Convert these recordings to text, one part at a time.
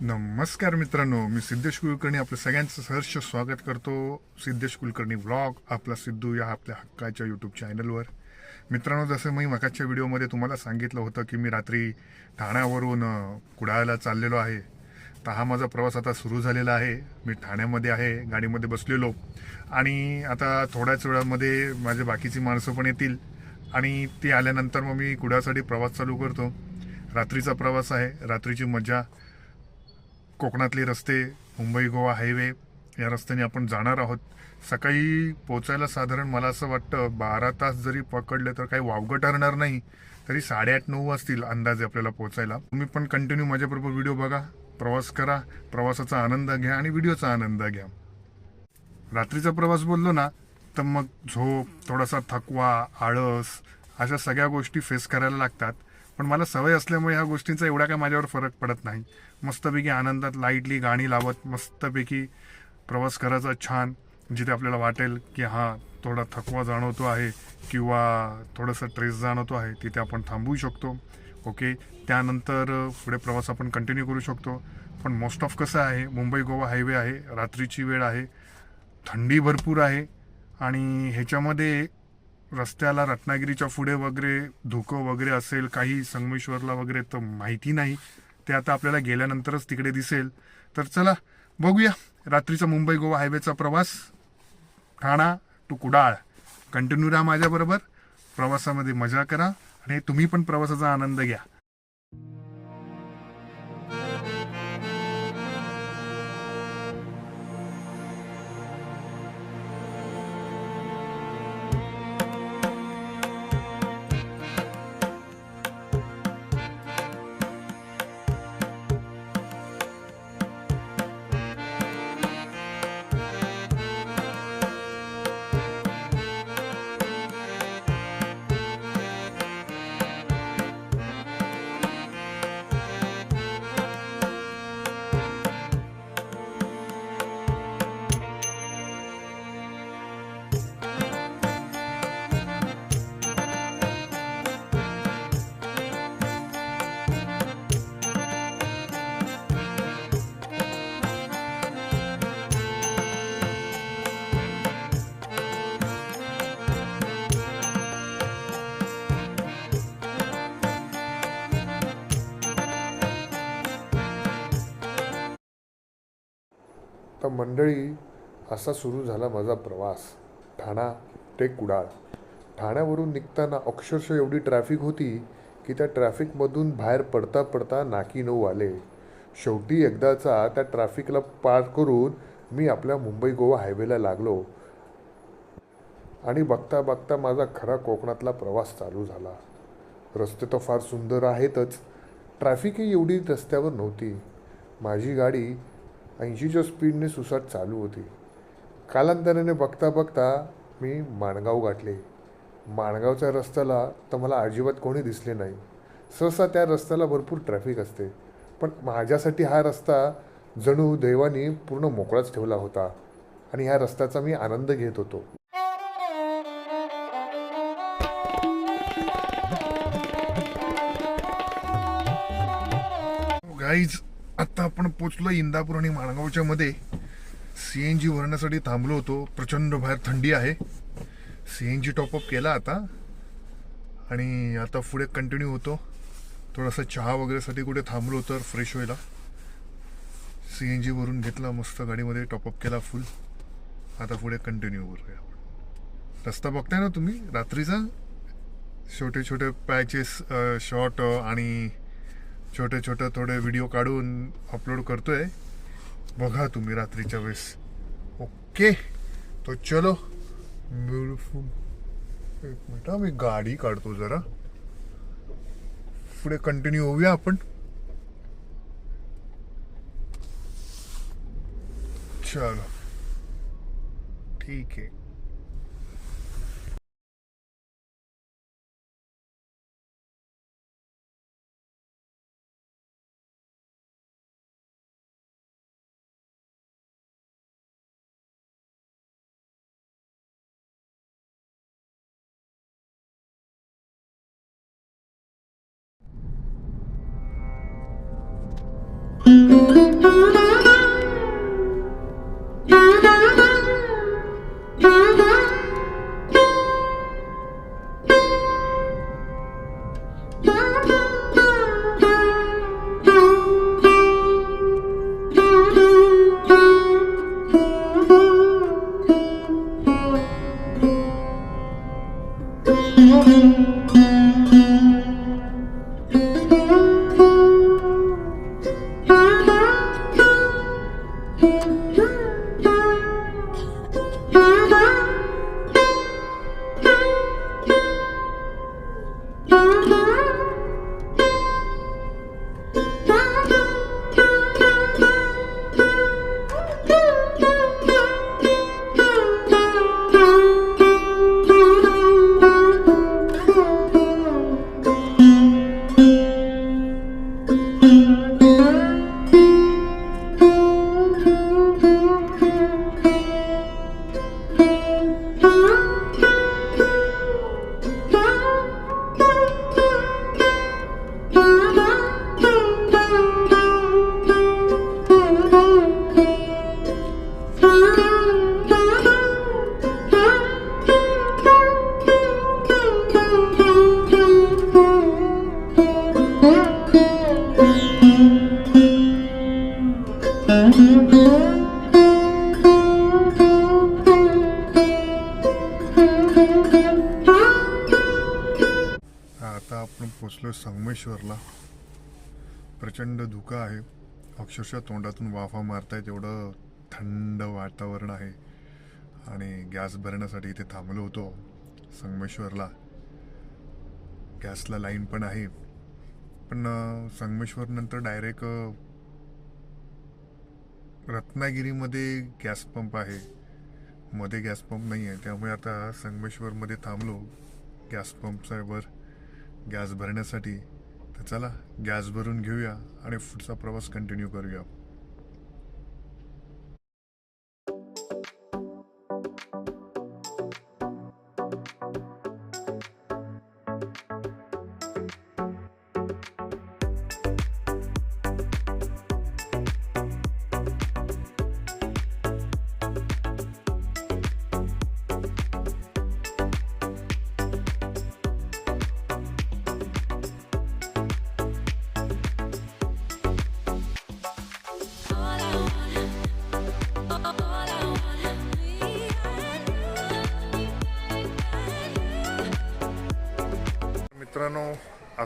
नमस्कार मित्रांनो मी सिद्धेश कुलकर्णी आपलं सगळ्यांचं सहर्ष स्वागत करतो. सिद्धेश कुलकर्णी व्लॉग आपला सिद्धू या आपल्या हक्काच्या यूट्यूब चॅनलवर मित्रांनो जसं मी मगाच्या व्हिडिओमध्ये तुम्हाला सांगितलं होतं की मी रात्री ठाण्यावरून कुडाळला चाललेलो आहे. तर हा माझा प्रवास आता सुरू झालेला आहे. मी ठाण्यामध्ये आहे गाडीमध्ये बसलेलो. आणि आता थोड्याच वेळामध्ये माझे बाकीची माणसं पण येतील. आणि ती आल्यानंतर मग मी कुडाळसाठी प्रवास चालू करतो. रात्रीचा प्रवास आहे रात्रीची मजा. कोकणातले रस्ते मुंबई गोवा हायवे या रस्त्याने आपण जाणार आहोत. सकाळी पोचायला साधारण मला असं वाटतं बारा तास जरी पकडले तर काही वावगं ठरणार नाही तरी साडेआठ नऊ वाजतील अंदाजे आपल्याला पोचायला तुम्ही पण कंटिन्यू माझ्याबरोबर व्हिडिओ बघा प्रवास करा प्रवासाचा आनंद घ्या आणि व्हिडिओचा आनंद घ्या. रात्रीचा प्रवास बोललो ना तर मग झोप थोडासा थकवा आळस अशा सगळ्या गोष्टी फेस करायला लागतात. पण मला सवय असल्यामुळे ह्या गोष्टींचा एवढा काय माझ्यावर फरक पडत नाही. मस्तपैकी आनंदात लाईटली गाणी लावत मस्तपैकी प्रवास करायचा छान जिथे आपल्याला वाटेल की हा थोडा थकवा जाणवतो आहे किंवा थोडंसं ट्रेस जाणवतो आहे तिथे आपण थांबवू शकतो. ओके त्यानंतर पुढे प्रवास आपण कंटिन्यू करू शकतो. पण मोस्ट ऑफ कसं आहे मुंबई गोवा हायवे आहे रात्रीची वेळ आहे थंडी भरपूर आहे आणि ह्याच्यामध्ये रस्त्याला रत्नागिरीच्या पुढे वगैरे धुकं वगैरे असेल काही संगमेश्वरला वगैरे तर माहिती नाही. ते आता आपल्याला गेल्यानंतरच तिकडे दिसेल. तर चला बघूया. रात्रीचा मुंबई गोवा हायवेचा प्रवास. ठाणा टू कुडाळ. कंटिन्यू राहा माझ्याबरोबर. प्रवासामध्ये मजा करा आणि तुम्ही पण प्रवासाचा आनंद घ्या. मंडळी असा सुरू झाला माझा प्रवास. ठाणा ते कुडाळ. ठाण्यावरून निघताना अक्षरशः एवढी ट्रॅफिक होती की त्या ट्रॅफिकमधून बाहेर पडता पडता नाकी नऊ आले. शेवटी एकदाचा त्या ट्रॅफिकला पार करून मी आपल्या मुंबई गोवा हायवेला लागलो. आणि बघता बघता माझा खरा कोकणातला प्रवास चालू झाला. रस्ते तर फार सुंदर आहेतच. ट्रॅफिकही एवढी रस्त्यावर नव्हती. माझी गाडी ऐंशीच्या स्पीडने सुसाट चालू होती. कालांतराने बघता बघता मी माणगाव गाठले. माणगावच्या रस्त्याला तर मला अजिबात कोणी दिसले नाही. सहसा त्या रस्त्याला भरपूर ट्रॅफिक असते. पण माझ्यासाठी हा रस्ता जणू दैवाने पूर्ण मोकळाच ठेवला होता आणि ह्या रस्त्याचा मी आनंद घेत होतो. गाईज आता आपण पोचलो इंदापूर आणि माणगावच्या मध्ये. सी एन जी भरण्यासाठी थांबलो होतो. प्रचंड बाहेर थंडी आहे. सी एन जी टॉपअप केला आता. आणि आता पुढे कंटिन्यू होतो. थोडासा चहा वगैरेसाठी कुठे थांबलो तर फ्रेश व्हायला. सी एन जी भरून घेतला मस्त गाडीमध्ये टॉपअप केला फुल आता पुढे कंटिन्यू करूया रस्ता बघताय ना तुम्ही? रात्रीचा? छोटे छोटे पॅचेस शॉर्ट आणि छोटे छोटे थोडे व्हिडिओ काढून अपलोड करतोय. बघा तुम्ही रात्रीच्या वेळेस. ओके तो चलो. ब्युटिफुल एक मिनिट मी गाडी काढतो जरा. पुढे कंटिन्यू होऊया आपण. चलो. ठीक आहे. महाबळेश्वरला प्रचंड धुकं आहे. अक्षरशः तोंडातून वाफा मारतायत एवढं थंड वातावरण आहे. आणि गॅस भरण्यासाठी इथे थांबलो होतो संगमेश्वरला. गॅसला लाईन पण आहे. पण संगमेश्वरनंतर संगमेश्वर नंतर डायरेक्ट रत्नागिरीमध्ये गॅस पंप आहे. मध्ये गॅस पंप नाही आहे त्यामुळे आता संगमेश्वरमध्ये थांबलो गॅस पंपचा वर गॅस भरण्यासाठी. तर चला गॅस भरून घेऊया आणि पुढचा प्रवास कंटिन्यू करूया.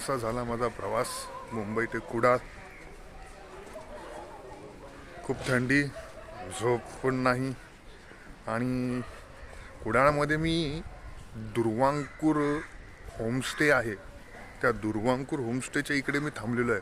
असा झाला माझा प्रवास मुंबई ते कुडाळ. खूप थंडी झोप पण नाही. आणि कुडाळमध्ये मी दुर्वांकूर होमस्टे आहे. त्या दुर्वांकूर होमस्टेच्या इकडे मी थांबलेलो आहे.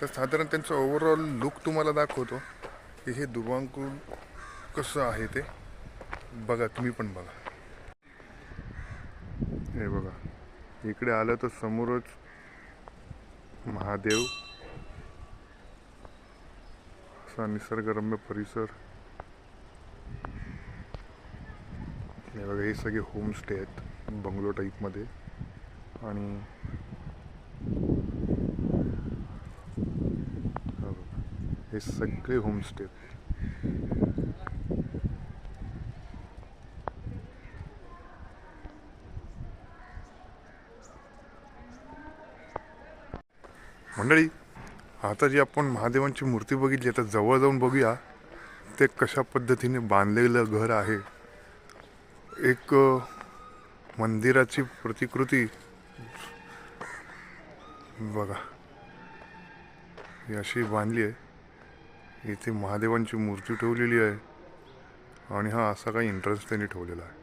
तर साधारण त्यांचं ओव्हरऑल लुक तुम्हाला दाखवतो. की हे दुर्वांकूर कसं आहे ते. बघा तुम्ही पण बघा. हे बघा इकडे आलं तर समोरच महादेव असा निसर्गरम्य परिसर. हे बघा हे सगळे होमस्टे आहेत बंगलो टाईपमध्ये आणि हे सगळे होमस्टे आहेत. मंडळी आता जी आपण महादेवांची मूर्ती बघितली आता जवळ जाऊन बघूया ते कशा पद्धतीने बांधलेलं घर आहे. एक मंदिराची प्रतिकृती बघा. ही अशी बांधली आहे. इथे महादेवांची मूर्ती ठेवलेली आहे. आणि हा असा काही इंट्रन्स त्यांनी ठेवलेला आहे.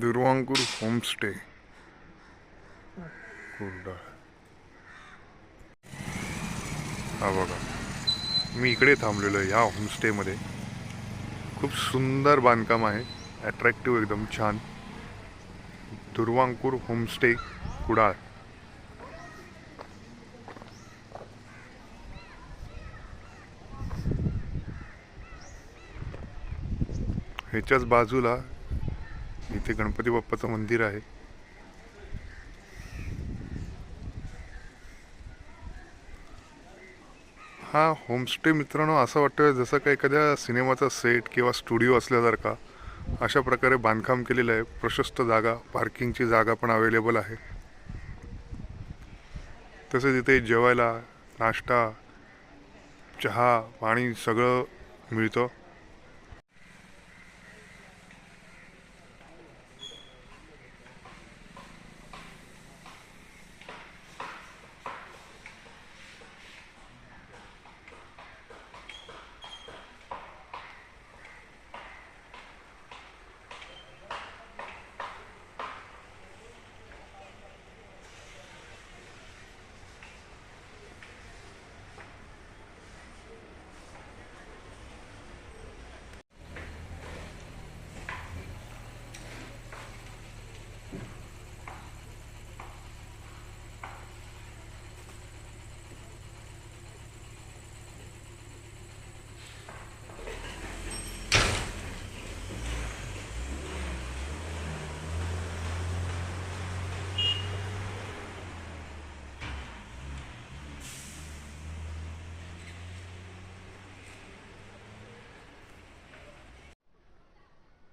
दुर्वांकूर होमस्टे कुर्डा हा बघा. मी इकडे थांबलेलो आहे ह्या होमस्टेमध्ये खूप सुंदर बांधकाम आहे. ॲट्रॅक्टिव्ह एकदम छान. दुर्वांकूर होमस्टे कुडाळ. ह्याच्याच बाजूला इथे गणपती बाप्पाचं मंदिर आहे. हा होमस्टे मित्रांनो असं वाटतं जसं का एखाद्या सिनेमाचा सेट किंवा स्टुडिओ असल्यासारखा अशा प्रकारे बांधकाम केलेलं आहे. प्रशस्त जागा पार्किंगची जागा पण अवेलेबल आहे. तसेच इथे जेवायला नाश्ता चहा पाणी सगळं मिळतं.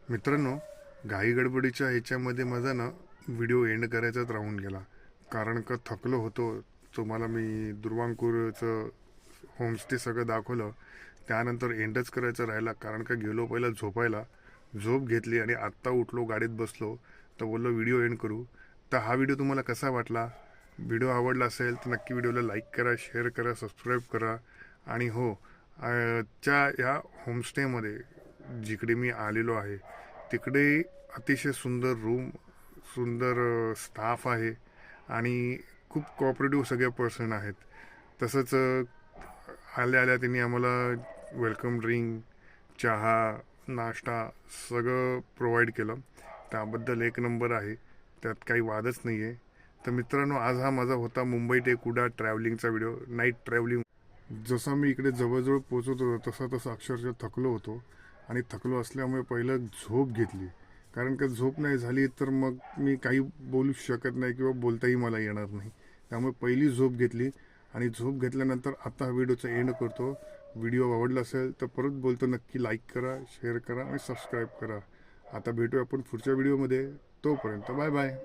मित्रांनो घाई गडबडीच्या ह्याच्यामध्ये माझा ना व्हिडिओ एंड करायचाच राहून गेला. कारण का थकलो होतो. तुम्हाला मी दुर्वांकूरचं होमस्टे सगळं दाखवलं. त्यानंतर एंडच करायचं राहिला. कारण का गेलो पहिला झोपायला. झोप घेतली आणि आत्ता उठलो गाडीत बसलो. तर बोललो व्हिडिओ एंड करू. तर हा व्हिडिओ तुम्हाला कसा वाटला? व्हिडिओ आवडला असेल तर नक्की व्हिडिओला लाईक करा शेअर करा सबस्क्राईब करा. आणि हो च्या या होमस्टेमध्ये जिकडे मी आलेलो आहे तिकडे अतिशय सुंदर रूम सुंदर स्टाफ आहे आणि खूप कॉपरेटिव्ह सगळे पर्सन आहेत. तसंच आल्या आल्या त्यांनी आम्हाला वेलकम ड्रिंक चहा नाश्ता सगळं प्रोव्हाइड केलं. त्याबद्दल एक नंबर आहे त्यात काही वादच नाही आहे तर मित्रांनो आज हा माझा होता मुंबई ते कुडा ट्रॅव्हलिंगचा व्हिडिओ नाईट ट्रॅव्हलिंग जसा मी इकडे जवळजवळ पोचत होतो तसा तसा अक्षरशः थकलो होतो. आणि थकलो असल्यामुळे पहिलं झोप घेतली. कारण का झोप नाही झाली तर मग मी काही बोलू शकत नाही किंवा बोलताही मला येणार नाही. त्यामुळे पहिली झोप घेतली आणि झोप घेतल्यानंतर आता हा व्हिडिओचा एंड करतो. व्हिडिओ आवडला असेल तर परत बोलतो नक्की लाईक करा शेअर करा आणि सबस्क्राईब करा. आता भेटूया आपण पुढच्या व्हिडिओमध्ये. तोपर्यंत बाय बाय